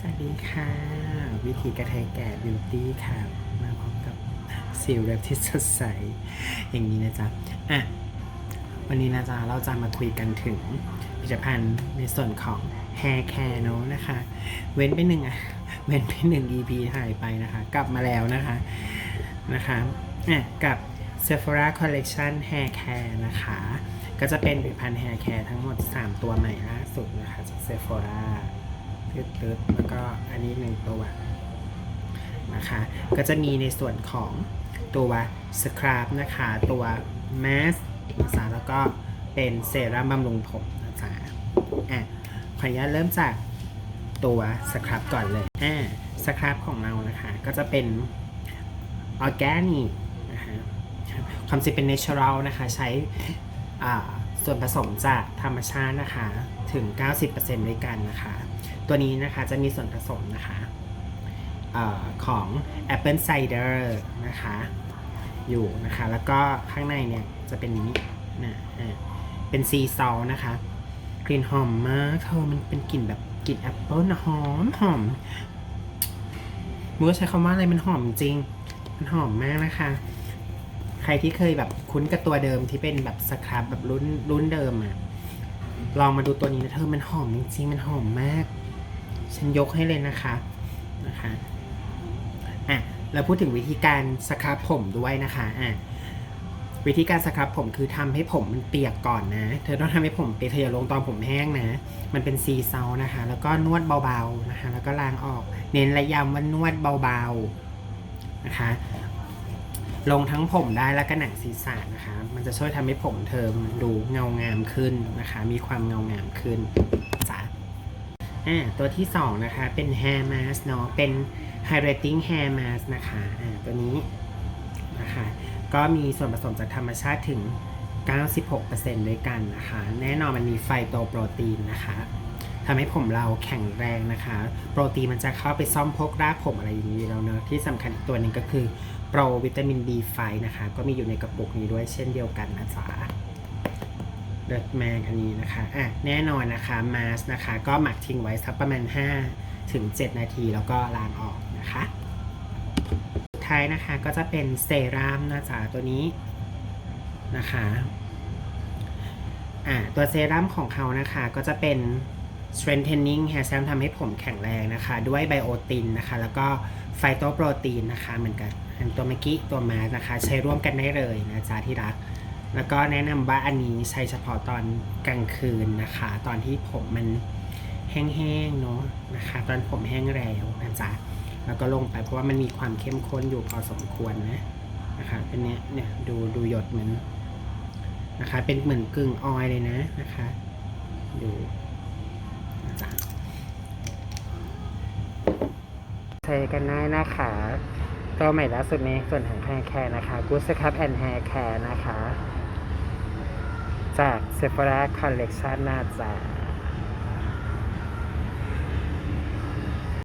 สวัสดีค่ะ วิธีกระเทยแก่บิวตี้ค่ะ มาพร้อมกับสิวเล็บที่สดใส อย่างนี้นะจ๊ะ อะ วันนี้นะจ๊ะ เราจะมาคุยกันถึงผลิตภัณฑ์ในส่วนของ Hair Care เนอะนะคะ เว้นไปหนึ่งอะ เว้นไปหนึ่ง EP หายไปนะคะ กลับมาแล้วนะคะ นะคะ อะ กับ Sephora Collection Hair Care นะคะ ก็จะเป็นผลิตภัณฑ์ Hair Care ทั้งหมด 3 ตัวใหม่ล่าสุดนะคะจาก Sephora ตึ๊ดตึ๊ดแล้วก็อันนี้หนึ่งตัวนะคะ ก็จะมีในส่วนของตัวสครับนะคะ ตัวแมสนะคะแล้วก็เป็นเซรั่มบำรุงผมนะจ๊ะอะขออนุญาตเริ่มจากตัวสครับก่อนเลยอ่าสครับของเรานะคะ ก็จะเป็นออร์แกนิกนะคะความจริงเป็นเนเชอรัลนะคะ ใช้อ่า ส่วนผสมจากธรรมชาตินะคะ ถึง 90%ด้วยกันนะคะ ตัวนี้นะคะจะมีส่วนผสมนะคะออของ Apple Cider นะคะ อยู่นะคะ แล้วก็ข้างในเนี่ยจะเป็นนี้นะอะเป็นซีซอลนะคะ กลิ่นหอมมากเธอมันเป็นกลิ่นแบบกลิ่นแอปเปิลนะหอมหอมมือใช้คำว่าอะไรมันหอมจริง มันหอมมากนะคะ รที่เคยแบบคุ้นกับตัวเดิมที่เป็นแบบสครับแบบรุ่นรุ่นเดิมอะลองมาดูตัวนี้นะเธอมันหอมจริงๆ มันหอมมาก ฉันยกให้เลยนะคะนะคะอะเราพูดถึงวิธีการสครับผมด้วยนะคะอะวิธีการสครับผมคือทำให้ผมมันเปียกก่อนนะ เธอต้องทำให้ผมเปียกเธออย่าลงตอนผมแห้งนะ มันเป็นซีเซานะคะ แล้วก็นวดเบาๆนะคะ แล้วก็ล้างออก เน้นระยำว่านวดเบาๆนะคะ ลงทั้งผมได้แล้วก็หนังศีรษะนะคะ มันจะช่วยทำให้ผมเธอมันดูเงางามขึ้นนะคะ มีความเงางามขึ้นจ้ะอ่าตัวที่2นะคะเป็น hair mask เนาะเป็น hydrating hair mask นะคะอ่าตัวนี้นะคะก็มีส่วนผสมจากธรรมชาติถึง 96%ด้วยกันนะคะ แน่นอนมันมีไฟโตโปรตีนนะคะ ทำให้ผมเราแข็งแรงนะคะ โปรตีนมันจะเข้าไปซ่อมพวกรากผมอะไรอย่างนี้แล้วเนอะที่สำคัญอีกตัวหนึ่งก็คือโปรวิตามิน B5 นะคะ ก็มีอยู่ในกระปุกนี้ด้วยเช่นเดียวกันนะจ๊ะเลิศแมงอันนี้นะคะอะแน่นอนนะคะมาสนะคะ ก็หมักทิ้งไว้สักประมาณ 5 ถึง 7 นาทีแล้วก็ล้างออกนะคะสุดท้ายนะคะก็จะเป็นเซรั่มนะจ๊ะตัวนี้นะคะอะตัวเซรั่มของเขานะคะก็จะเป็น strengthening hair serum ทำให้ผมแข็งแรงนะคะ ด้วยไบโอตินนะคะ แล้วก็ไฟโตโปรตีนนะคะ เหมือนกันอันตัวเมื่อกี้ตัวมาสนะคะ ใช้ร่วมกันได้เลยนะจ๊ะที่รัก แล้วก็แนะนำว่าอันนี้ใช้เฉพาะตอนกลางคืนนะคะ ตอนที่ผมมันแห้งๆเนาะนะคะ ตอนผมแห้งแล้วนะจ๊ะแล้วก็ลงไปเพราะว่ามันมีความเข้มข้นอยู่พอสมควรนะนะคะเป็นเนี้ยเนี่ยดูดูหยดเหมือนนะคะ เป็นเหมือนกึ่งออยเลยนะนะคะ ดูนะจ๊ะ เธอกันได้นะคะตัวใหม่ล่าสุดนี้ส่วนของแฮร์แคร์นะคะกูสครับแอนแฮร์แคร์นะคะ จากเซฟราคอลเลกชันนะจ๊ะ